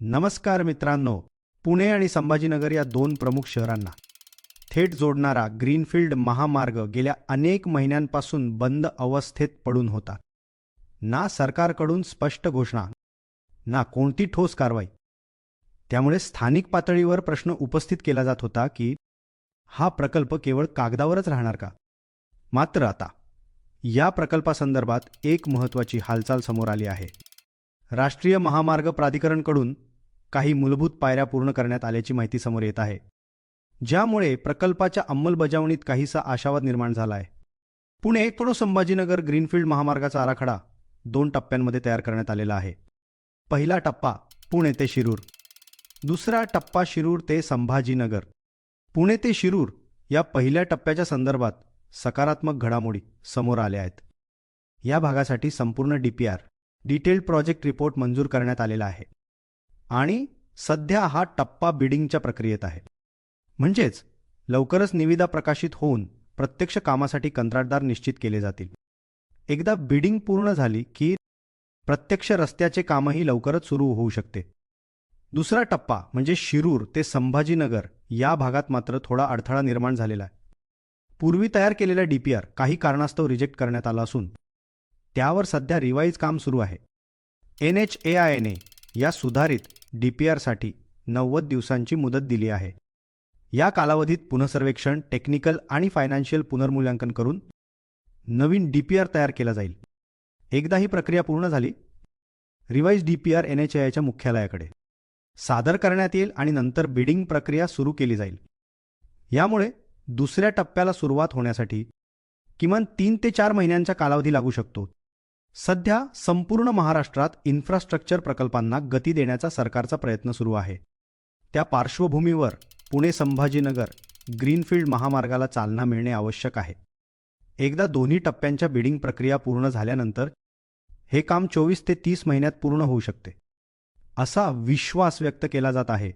नमस्कार मित्रांनो पुणे आणि संभाजीनगर या दोन प्रमुख शहरांना थेट जोडणारा ग्रीनफील्ड महामार्ग गेल्या अनेक महिन्यांपासून बंद अवस्थेत पडून होता. ना सरकारकडून स्पष्ट घोषणा ना कोणती ठोस कारवाई. त्यामुळे स्थानिक पातळीवर प्रश्न उपस्थित केला जात होता की हा प्रकल्प केवळ कागदावरच राहणार का? मात्र आता या प्रकल्पासंदर्भात एक महत्त्वाची हालचाल समोर आली आहे. राष्ट्रीय महामार्ग प्राधिकरणकडून काही मूलभूत पायऱ्या पूर्ण करण्यात आल्याची माहिती समोर येत आहे. ज्यामुळे प्रकल्पाच्या अंमलबजावणीत काहीसा आशावाद निर्माण झाला आहे पुणे पुणे संभाजीनगर ग्रीनफील्ड महामार्गाचा आराखडा दोन टप्प्यांमध्ये तयार करण्यात आलेला आहे. पहिला टप्पा पुणे ते शिरूर. दुसरा टप्पा शिरूर ते संभाजीनगर. पुणे ते शिरूर या पहिल्या टप्प्याच्या संदर्भात सकारात्मक घडामोडी समोर आल्या आहेत. या भागासाठी संपूर्ण डीपीआर डिटेल्ड प्रोजेक्ट रिपोर्ट मंजूर करण्यात आलेला आहे. आणि सध्या हा टप्पा बिडिंगच्या प्रक्रियेत आहे. म्हणजेच लवकरच निविदा प्रकाशित होऊन प्रत्यक्ष कामासाठी कंत्राटदार निश्चित केले जातील. एकदा बिडिंग पूर्ण झाली की प्रत्यक्ष रस्त्याचे कामही लवकरच सुरू होऊ शकते. दुसरा टप्पा म्हणजे शिरूर ते संभाजीनगर या भागात मात्र थोडा अडथळा निर्माण झालेला आहे. पूर्वी तयार केलेला डीपीआर काही कारणास्तव रिजेक्ट करण्यात आला असून त्यावर सध्या रिवाईज काम सुरू आहे. एन एच ए आय एने या सुधारित डीपीआरसाठी नव्वद दिवसांची मुदत दिली आहे. या कालावधीत पुनर्सर्वेक्षण टेक्निकल आणि फायनान्शियल पुनर्मूल्यांकन करून नवीन डीपीआर तयार केला जाईल. एकदा ही प्रक्रिया पूर्ण झाली रिवाईज डीपीआर एन एच आयच्या मुख्यालयाकडे. सादर करण्यात येईल आणि नंतर बिडिंग प्रक्रिया सुरू केली जाईल. यामुळे दुसऱ्या टप्प्याला सुरुवात होण्यासाठी किमान तीन ते चार महिन्यांचा कालावधी लागू शकतो. सध्या संपूर्ण महाराष्ट्रात इन्फ्रास्ट्रक्चर प्रकल्पांना गती देण्याचा सरकारचा प्रयत्न सुरू आहे. त्या पार्श्वभूमीवर पुणे संभाजीनगर ग्रीनफील्ड महामार्गाला चालना मिळणे आवश्यक आहे. एकदा दोन्ही टप्प्यांच्या बिडिंग प्रक्रिया पूर्ण झाल्यानंतर हे काम चोवीस ते तीस महिन्यात पूर्ण होऊ शकते. असा विश्वास व्यक्त केला जात आहे.